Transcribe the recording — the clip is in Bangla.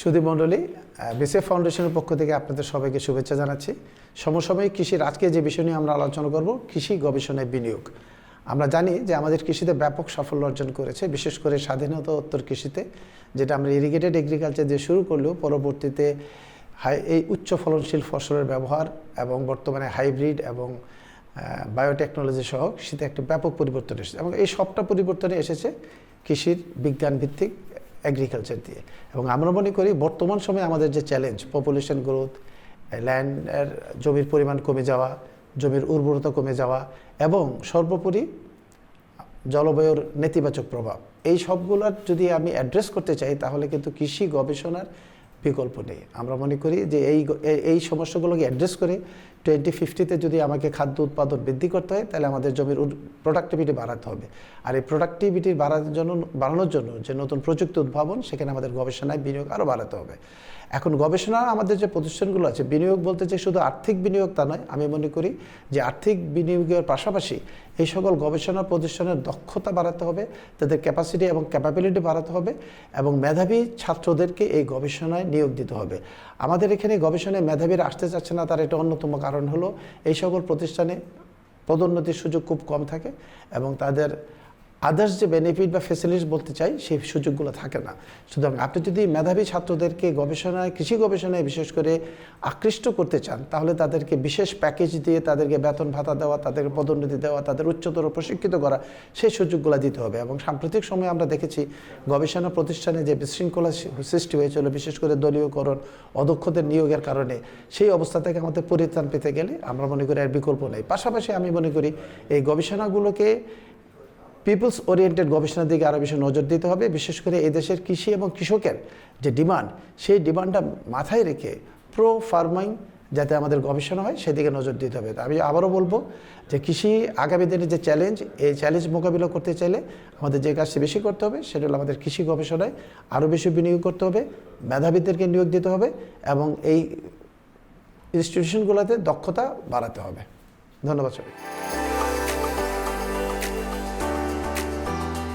সুধী মণ্ডলী ফাউন্ডেশনের পক্ষ থেকে আপনাদের সবাইকে শুভেচ্ছা জানাচ্ছি। সমসাময়িক কৃষির আজকে যে বিষয় নিয়ে আমরা আলোচনা করব, কৃষি গবেষণায় বিনিয়োগ। আমরা জানি যে আমাদের কৃষিতে ব্যাপক সাফল্য অর্জন করেছে, বিশেষ করে স্বাধীনতা উত্তর কৃষিতে, যেটা আমরা ইরিগেটেড এগ্রিকালচার দিয়ে শুরু করলেও পরবর্তীতে হাই এই উচ্চ ফলনশীল ফসলের ব্যবহার এবং বর্তমানে হাইব্রিড এবং বায়োটেকনোলজি সহ কৃষিতে একটা ব্যাপক পরিবর্তন এসেছে। এবং এই সবটা পরিবর্তনে এসেছে কৃষির বিজ্ঞান ভিত্তিক এগ্রিকালচার দিয়ে। এবং আমরা মনে করি বর্তমান সময়ে আমাদের যে চ্যালেঞ্জ পপুলেশন গ্রোথ ল্যান্ডের জমির পরিমাণ কমে যাওয়া, জমির উর্বরতা কমে যাওয়া এবং সর্বোপরি জলবায়ুর নেতিবাচক প্রভাব। এই সবগুলোর যদি আমি অ্যাড্রেস করতে চাই, তাহলে কিন্তু কৃষি গবেষণার বিকল্প নেই। আমরা মনে করি যে এই- এই সমস্যাগুলোকে অ্যাড্রেস করে টোয়েন্টি ফিফটিতে যদি আমাকে খাদ্য উৎপাদন বৃদ্ধি করতে হয়, তাহলে আমাদের জমির প্রোডাক্টিভিটি বাড়াতে হবে। আর এই প্রোডাক্টিভিটি বাড়ানোর জন্য বাড়ানোর জন্য যে নতুন প্রযুক্তি উদ্ভাবন, সেখানে আমাদের গবেষণায় বিনিয়োগ আরও বাড়াতে হবে। এখন গবেষণা আমাদের যে প্রতিষ্ঠানগুলো আছে, বিনিয়োগ বলতে যে শুধু আর্থিক বিনিয়োগ তা নয়, আমি মনে করি যে আর্থিক বিনিয়োগের পাশাপাশি এই সকল গবেষণা প্রতিষ্ঠানের দক্ষতা বাড়াতে হবে, তাদের ক্যাপাসিটি এবং ক্যাপাবিলিটি বাড়াতে হবে, এবং মেধাবী ছাত্রদেরকে এই গবেষণায় নিয়োগ দিতে হবে। আমাদের এখানে গবেষণায় মেধাবীরা আসতে চাচ্ছে না, তার এটা অন্যতম কারণ। হলো এই সকল প্রতিষ্ঠানে পদোন্নতির সুযোগ খুব কম থাকে এবং তাদের আদার্স যে বেনিফিট বা ফেসিলিটিস বলতে চাই, সেই সুযোগগুলো থাকে না। সুতরাং আপনি যদি মেধাবী ছাত্রদেরকে গবেষণায়, কৃষি গবেষণায় বিশেষ করে আকৃষ্ট করতে চান, তাহলে তাদেরকে বিশেষ প্যাকেজ দিয়ে তাদেরকে বেতন ভাতা দেওয়া তাদেরকে পদোন্নতি দেওয়া, তাদের উচ্চতর প্রশিক্ষিত করা, সেই সুযোগগুলো দিতে হবে। এবং সাম্প্রতিক সময়ে আমরা দেখেছি গবেষণা প্রতিষ্ঠানে যে বিশৃঙ্খলা সৃষ্টি হয়েছিল, বিশেষ করে দলীয়করণ অদক্ষদের নিয়োগের কারণে, সেই অবস্থা থেকে আমাদের পরিত্রাণ পেতে গেলে আমরা মনে করি আর বিকল্প নেই। পাশাপাশি আমি মনে করি, এই গবেষণাগুলোকে পিপলস ওরিয়েন্টেড গবেষণার দিকে আরও বেশি নজর দিতে হবে, বিশেষ করে এই দেশের কৃষি এবং কৃষকের যে ডিমান্ড, সেই ডিমান্ডটা মাথায় রেখে প্রো ফার্মিং যাতে আমাদের গবেষণা হয়, সেদিকে নজর দিতে হবে। আমি আবারও বলব যে কৃষি আগামী দিনের যে চ্যালেঞ্জ এই চ্যালেঞ্জ মোকাবিলা করতে চাইলে আমাদের যে কাজটি বেশি করতে হবে, সেটা হলো আমাদের কৃষি গবেষণায় আরও বেশি বিনিয়োগ করতে হবে, মেধাবীদেরকে নিয়োগ দিতে হবে এবং এই ইনস্টিটিউশনগুলোতে দক্ষতা বাড়াতে হবে। ধন্যবাদ সবাই